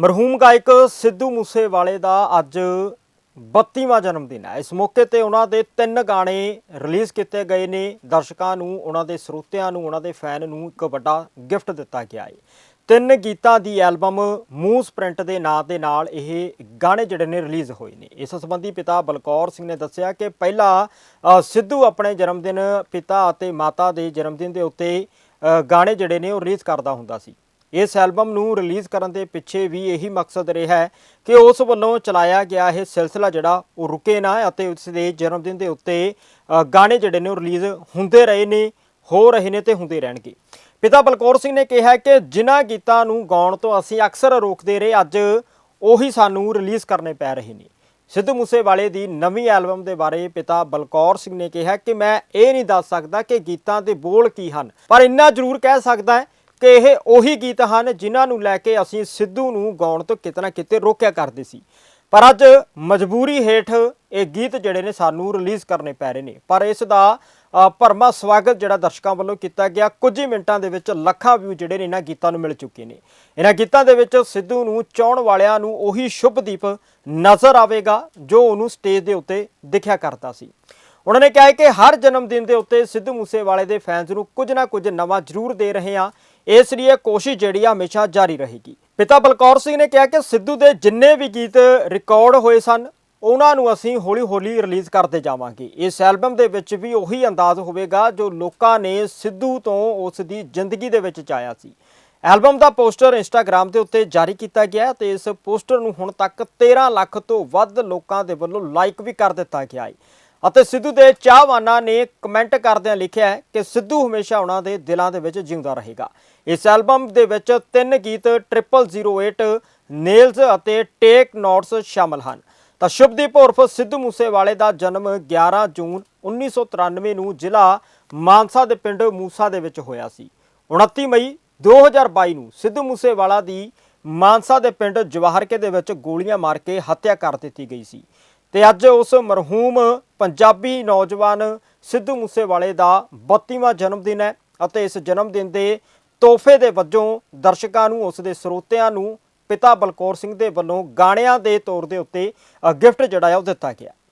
ਮਰਹੂਮ ਗਾਇਕ ਸਿੱਧੂ ਮੂਸੇਵਾਲੇ ਦਾ ਅੱਜ 32ਵਾਂ ਜਨਮ ਦਿਨ ਹੈ। ਇਸ ਮੌਕੇ ਤੇ ਉਹਨਾਂ ਦੇ ਤਿੰਨ ਗਾਣੇ ਰਿਲੀਜ਼ ਕੀਤੇ ਗਏ ਨੇ। ਦਰਸ਼ਕਾਂ ਨੂੰ, ਉਹਨਾਂ ਦੇ ਸਰੋਤਿਆਂ ਨੂੰ, ਉਹਨਾਂ ਦੇ ਫੈਨ ਨੂੰ ਇੱਕ ਵੱਡਾ ਗਿਫਟ ਦਿੱਤਾ ਗਿਆ ਹੈ। ਤਿੰਨ ਗੀਤਾਂ ਦੀ ਐਲਬਮ ਮੂਸ ਪ੍ਰਿੰਟ ਦੇ ਨਾਂ ਦੇ ਨਾਲ ਇਹ ਗਾਣੇ ਜਿਹੜੇ ਨੇ ਰਿਲੀਜ਼ ਹੋਏ ਨੇ। ਇਸ ਸੰਬੰਧੀ ਪਿਤਾ ਬਲਕੌਰ ਸਿੰਘ ਨੇ ਦੱਸਿਆ ਕਿ ਪਹਿਲਾਂ ਸਿੱਧੂ ਆਪਣੇ ਜਨਮ ਦਿਨ ਪਿਤਾ ਅਤੇ ਮਾਤਾ ਦੇ ਜਨਮ ਦਿਨ ਦੇ ਉੱਤੇ ਗਾਣੇ ਜਿਹੜੇ ਨੇ ਉਹ ਰਿਲੀਜ਼ ਕਰਦਾ ਹੁੰਦਾ ਸੀ। ਇਸ ਐਲਬਮ ਨੂੰ ਰਿਲੀਜ਼ ਕਰਨ ਦੇ ਪਿੱਛੇ ਵੀ ਇਹੀ ਮਕਸਦ ਰਿਹਾ ਹੈ ਕਿ ਉਸ ਵੱਲੋਂ ਚਲਾਇਆ ਗਿਆ ਇਹ ਸਿਲਸਿਲਾ ਜਿਹੜਾ ਉਹ ਰੁਕੇ ਨਾ ਅਤੇ ਉਸ ਦੇ ਜਨਮ ਦਿਨ ਦੇ ਉੱਤੇ ਗਾਣੇ ਜਿਹੜੇ ਨੇ ਉਹ ਰਿਲੀਜ਼ ਹੁੰਦੇ ਰਹੇ ਨੇ, ਹੋ ਰਹੇ ਨੇ ਤੇ ਹੁੰਦੇ ਰਹਿਣਗੇ। ਪਿਤਾ ਬਲਕੌਰ ਸਿੰਘ ਨੇ ਕਿਹਾ ਕਿ ਜਿਨ੍ਹਾਂ ਗੀਤਾਂ ਨੂੰ ਗਾਉਣ ਤੋਂ ਅਸੀਂ ਅਕਸਰ ਰੋਕਦੇ ਰਹੇ, ਅੱਜ ਉਹੀ ਸਾਨੂੰ ਰਿਲੀਜ਼ ਕਰਨੇ ਪੈ ਰਹੇ ਨੇ। ਸਿੱਧੂ ਮੂਸੇਵਾਲੇ ਦੀ ਨਵੀਂ ਐਲਬਮ ਦੇ ਬਾਰੇ ਪਿਤਾ ਬਲਕੌਰ ਸਿੰਘ ਨੇ ਕਿਹਾ ਕਿ ਮੈਂ ਇਹ ਨਹੀਂ ਦੱਸ ਸਕਦਾ ਕਿ ਗੀਤਾਂ ਦੇ ਬੋਲ ਕੀ ਹਨ, ਪਰ ਇੰਨਾ ਜ਼ਰੂਰ ਕਹਿ ਸਕਦਾ ਕਿ ਇਹ ਉਹੀ ਗੀਤ ਹਨ ਜਿਨ੍ਹਾਂ ਨੂੰ ਲੈ ਕੇ ਅਸੀਂ ਸਿੱਧੂ ਨੂੰ ਗਾਉਣ ਤੋਂ ਕਿਤੇ ਨਾ ਕਿਤੇ ਰੋਕਿਆ ਕਰਦੇ ਸੀ। ਪਰ ਅੱਜ ਮਜਬੂਰੀ ਹੇਠ ਇਹ ਗੀਤ ਜਿਹੜੇ ਨੇ ਸਾਨੂੰ ਰਿਲੀਜ਼ ਕਰਨੇ ਪੈ ਰਹੇ ਨੇ। ਪਰ ਇਸ ਦਾ ਅ, ਭਰਮਾ ਸਵਾਗਤ ਜਿਹੜਾ ਦਰਸ਼ਕਾਂ ਵੱਲੋਂ ਕੀਤਾ ਗਿਆ ਕੁਝ ਹੀ ਮਿੰਟਾਂ ਦੇ ਵਿੱਚ ਲੱਖਾਂ ਵਿਊ ਜਿਹੜੇ ਨੇ ਇਹਨਾਂ ਗੀਤਾਂ ਨੂੰ ਮਿਲ ਚੁੱਕੇ ਨੇ। ਇਹਨਾਂ ਗੀਤਾਂ ਦੇ ਵਿੱਚ ਸਿੱਧੂ ਨੂੰ ਚਾਹਣ ਵਾਲਿਆਂ ਨੂੰ ਉਹੀ ਸ਼ੁਭਦੀਪ ਨਜ਼ਰ ਆਵੇਗਾ ਜੋ ਉਹਨੂੰ ਸਟੇਜ ਦੇ ਉੱਤੇ ਦਿਖਿਆ ਕਰਦਾ ਸੀ। ਉਹਨਾਂ ਨੇ ਕਿਹਾ ਕਿ ਹਰ ਜਨਮ ਦਿਨ ਦੇ ਉੱਤੇ ਸਿੱਧੂ ਮੂਸੇਵਾਲੇ ਦੇ ਫੈਨਸ ਨੂੰ ਕੁਝ ਨਾ ਕੁਝ ਨਵਾਂ ਜ਼ਰੂਰ ਦੇ ਰਹੇ ਹਾਂ। ਇਸ ਲਈ ਇਹ ਕੋਸ਼ਿਸ਼ ਜਿਹੜੀ ਆ ਹਮੇਸ਼ਾ ਜਾਰੀ ਰਹੇਗੀ। ਪਿਤਾ ਬਲਕੌਰ ਸਿੰਘ ਨੇ ਕਿਹਾ ਕਿ ਸਿੱਧੂ ਦੇ ਜਿੰਨੇ ਵੀ ਗੀਤ ਰਿਕਾਰਡ ਹੋਏ ਸਨ, ਉਹਨਾਂ ਨੂੰ ਅਸੀਂ ਹੌਲੀ-ਹੌਲੀ ਰਿਲੀਜ਼ ਕਰਦੇ ਜਾਵਾਂਗੇ। ਇਸ ਐਲਬਮ ਦੇ ਵਿੱਚ ਵੀ ਉਹੀ ਅੰਦਾਜ਼ ਹੋਵੇਗਾ ਜੋ ਲੋਕਾਂ ਨੇ ਸਿੱਧੂ ਤੋਂ ਉਸ ਦੀ ਜ਼ਿੰਦਗੀ ਦੇ ਵਿੱਚ ਚਾਹਿਆ ਸੀ। ਐਲਬਮ ਦਾ ਪੋਸਟਰ ਇੰਸਟਾਗ੍ਰam ਦੇ ਉੱਤੇ ਜਾਰੀ ਕੀਤਾ ਗਿਆ ਤੇ ਇਸ ਪੋਸਟਰ ਨੂੰ ਹੁਣ ਤੱਕ 13 ਲੱਖ ਤੋਂ ਵੱਧ ਲੋਕਾਂ ਦੇ ਵੱਲੋਂ ਲਾਈਕ ਵੀ ਕਰ ਦਿੱਤਾ ਗਿਆ ਹੈ। ਅਤੇ ਸਿੱਧੂ ਦੇ ਚਾਹਵਾਨਾਂ ਨੇ ਕਮੈਂਟ ਕਰਦਿਆਂ ਲਿਖਿਆ ਹੈ ਕਿ ਸਿੱਧੂ ਹਮੇਸ਼ਾ ਉਹਨਾਂ ਦੇ ਦਿਲਾਂ ਦੇ ਵਿੱਚ ਜਿਉਂਦਾ ਰਹੇਗਾ। ਇਸ ਐਲਬਮ ਦੇ ਵਿੱਚ ਤਿੰਨ ਗੀਤ 0008 ਨੇਲਸ ਅਤੇ ਟੇਕ ਨੋਟਸ ਸ਼ਾਮਲ ਹਨ। ਤਾਂ ਸ਼ੁਭਦੀਪ ਉਰਫ ਸਿੱਧੂ ਮੂਸੇਵਾਲੇ ਦਾ ਜਨਮ 11 ਜੂਨ 1993 ਨੂੰ ਜ਼ਿਲ੍ਹਾ ਮਾਨਸਾ ਦੇ ਪਿੰਡ ਮੂਸਾ ਦੇ ਵਿੱਚ ਹੋਇਆ ਸੀ। 29 ਮਈ 2022 ਨੂੰ ਸਿੱਧੂ ਮੂਸੇਵਾਲਾ ਦੀ ਮਾਨਸਾ ਦੇ ਪਿੰਡ ਜਵਾਹਰਕੇ ਦੇ ਵਿੱਚ ਗੋਲੀਆਂ ਮਾਰ ਕੇ ਹੱਤਿਆ ਕਰ ਦਿੱਤੀ ਗਈ ਸੀ। ਤੇ ਅੱਜ ਉਸ ਮਰਹੂਮ ਪੰਜਾਬੀ ਨੌਜਵਾਨ ਸਿੱਧੂ ਮੂਸੇਵਾਲੇ ਦਾ 32ਵਾਂ ਜਨਮ ਦਿਨ ਹੈ ਅਤੇ ਇਸ ਜਨਮ ਦਿਨ ਦੇ ਤੋਹਫੇ ਦੇ ਵਜੋਂ ਦਰਸ਼ਕਾਂ ਨੂੰ, ਉਸ ਦੇ ਸਰੋਤਿਆਂ ਨੂੰ ਪਿਤਾ ਬਲਕੌਰ ਸਿੰਘ ਦੇ ਵੱਲੋਂ ਗਾਣਿਆਂ ਦੇ ਤੌਰ ਦੇ ਉੱਤੇ ਗਿਫਟ ਜਿਹੜਾ ਆ ਉਹ ਦਿੱਤਾ ਗਿਆ।